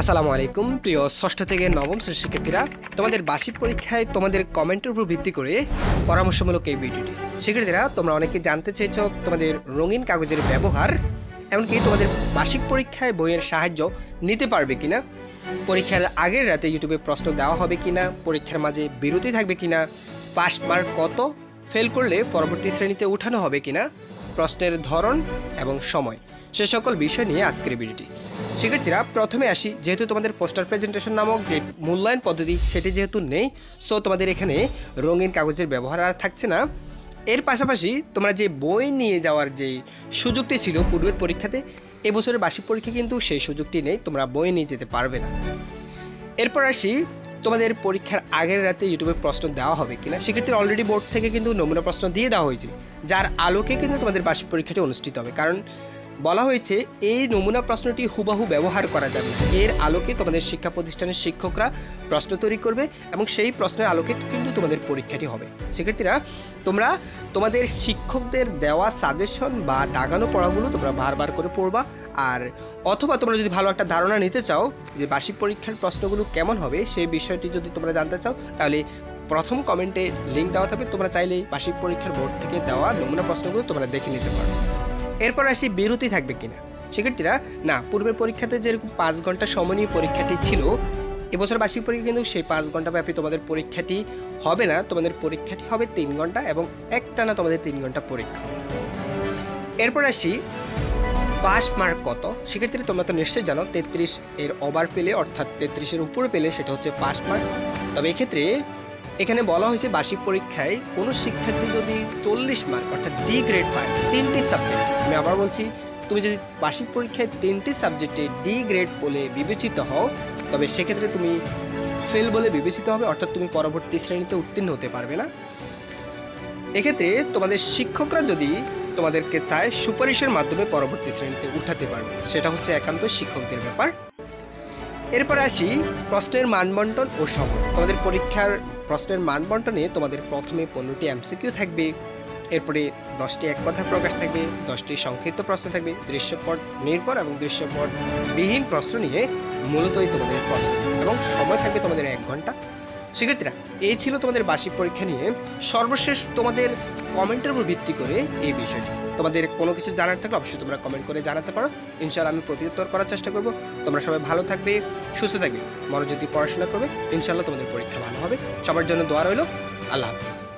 আসসালামু আলাইকুম, প্রিয় ষষ্ঠ থেকে নবম শ্রেণির শিক্ষার্থীরা। তোমাদের বার্ষিক পরীক্ষায় তোমাদের কমেন্টের উপর ভিত্তি করে পরামর্শমূলক এই ভিডিওটি। শিক্ষার্থীরা, তোমরা অনেকে জানতে চেয়েছ তোমাদের রঙিন কাগজের ব্যবহার, এমনকি তোমাদের বার্ষিক পরীক্ষায় বইয়ের সাহায্য নিতে পারবে কিনা, পরীক্ষার আগের রাতে ইউটিউবে প্রশ্ন দেওয়া হবে কিনা, পরীক্ষার মাঝে বিরতি থাকবে কিনা পাস মার্ক কত, ফেল করলে পরবর্তী শ্রেণীতে উঠানো হবে কিনা, প্রশ্নের ধরন এবং সময়। সে সকল বিষয় নিয়ে আজকের ভিডিওটি। শিক্ষার্থীরা, প্রথমে আসি, যেহেতু তোমাদের পোস্টার প্রেজেন্টেশন নামক যে মূল্যায়ন পদ্ধতি, সেটি যেহেতু নেই সো তোমাদের এখানে রঙিন কাগজের ব্যবহার আর থাকছে না। এর পাশাপাশি তোমরা যে বই নিয়ে যাওয়ার যে সুযোগটি ছিল পূর্বের পরীক্ষাতে, এবছরের বার্ষিক পরীক্ষা কিন্তু সেই সুযোগটি নেই, তোমরা বই নিয়ে যেতে পারবে না। এরপর আসি, তোমাদের পরীক্ষার আগের রাতে ইউটিউবে প্রশ্ন দেওয়া হবে কিনা? সেক্ষেত্রে অলরেডি বোর্ড থেকে কিন্তু নমুনা প্রশ্ন দিয়ে দেওয়া হয়েছে, যার আলোকে কিন্তু তোমাদের বার্ষিক পরীক্ষাটি অনুষ্ঠিত হবে। কারণ বলা হয়েছে, এই নমুনা প্রশ্নটি হুবাহু ব্যবহার করা যাবে। এর আলোকে তোমাদের শিক্ষা প্রতিষ্ঠানের শিক্ষকরা প্রশ্ন তৈরি করবে এবং সেই প্রশ্নের আলোকে কিন্তু তোমাদের পরীক্ষাটি হবে। সেক্ষেত্রে তোমরা তোমাদের শিক্ষকদের দেওয়া সাজেশন বা দাগানো পড়াগুলো তোমরা বারবার করে পড়বা। আর অথবা তোমরা যদি ভালো একটা ধারণা নিতে চাও যে বার্ষিক পরীক্ষার প্রশ্নগুলো কেমন হবে সেই বিষয়টি যদি তোমরা জানতে চাও, তাহলে প্রথম কমেন্টে লিঙ্ক দেওয়া থাকবে। তোমরা চাইলে বার্ষিক পরীক্ষার বোর্ড থেকে দেওয়া নমুনা প্রশ্নগুলো তোমরা দেখে নিতে পারো। এরপর আসি বিরতি থাকবে কিনা? শিক্ষার্থীরা, না পূর্বের পরীক্ষাতে যেরকম পাঁচ ঘণ্টা সময় নিয়ে পরীক্ষাটি ছিল, এবছর বার্ষিক পরীক্ষা কিন্তু সেই পাঁচ ঘণ্টা ব্যাপী তোমাদের পরীক্ষাটি হবে না। তোমাদের পরীক্ষাটি হবে তিন ঘণ্টা এবং একটানা তোমাদের তিন ঘণ্টা পরীক্ষা। এরপর আসি, পাস মার্ক কত? সেক্ষেত্রে তোমরা তো নিশ্চয়ই জানো, তেত্রিশ এর ওভার পেলে, অর্থাৎ তেত্রিশের উপরে পেলে, সেটা হচ্ছে পাস মার্ক। তবে এক্ষেত্রে এখানে বলা হয়েছে বার্ষিক পরীক্ষায় কোনো শিক্ষার্থী যদি চল্লিশ মার্ক অর্থাৎ ডি গ্রেড পায়, তিনটি সাবজেক্ট আমি আবার বলছি, তুমি যদি বার্ষিক পরীক্ষায় তিনটি সাবজেক্টে ডি গ্রেড বলে বিবেচিত হও, তবে সেক্ষেত্রে তুমি ফেল বলে বিবেচিত হবে, অর্থাৎ তুমি পরবর্তী শ্রেণীতে উত্তীর্ণ হতে পারবে না। এক্ষেত্রে তোমাদের শিক্ষকরা যদি তোমাদেরকে চায় সুপারিশের মাধ্যমে পরবর্তী শ্রেণীতে উঠাতে পারবে, সেটা হচ্ছে একান্ত শিক্ষকদের ব্যাপার। এরপর আসি প্রশ্নের মানবন্টন ও সময়। তোমাদের পরীক্ষার প্রশ্নের মানবন্টনে তোমাদের প্রথমে পনেরোটি এমসিকিউ থাকবে। এরপরে দশটি এক কথা প্রকাশ থাকবে, দশটি সংক্ষিপ্ত প্রশ্ন থাকবে, দৃশ্যপট নির্ভর এবং দৃশ্যপট বিহীন প্রশ্ন নিয়ে মূলতই তোমাদের প্রশ্ন এবং সময় থাকবে তোমাদের এক ঘণ্টা। শিক্ষার্থীরা, এই ছিল তোমাদের বার্ষিক পরীক্ষা নিয়ে। সর্বশেষ তোমাদের কমেন্টের উপর ভিত্তি করে এই বিষয়টি। তোমাদের কোনো কিছু জানার থাকলে অবশ্যই তোমরা কমেন্ট করে জানাতে পারো। ইনশাল্লাহ আমি প্রত্যুত্তর করার চেষ্টা করব। তোমরা সবাই ভালো থাকবে, সুস্থ থাকবে, মনোযোগ পড়াশোনা করবে। ইনশাল্লাহ তোমাদের পরীক্ষা ভালো হবে। সবার জন্য দোয়া রইল। আল্লাহ হাফিজ।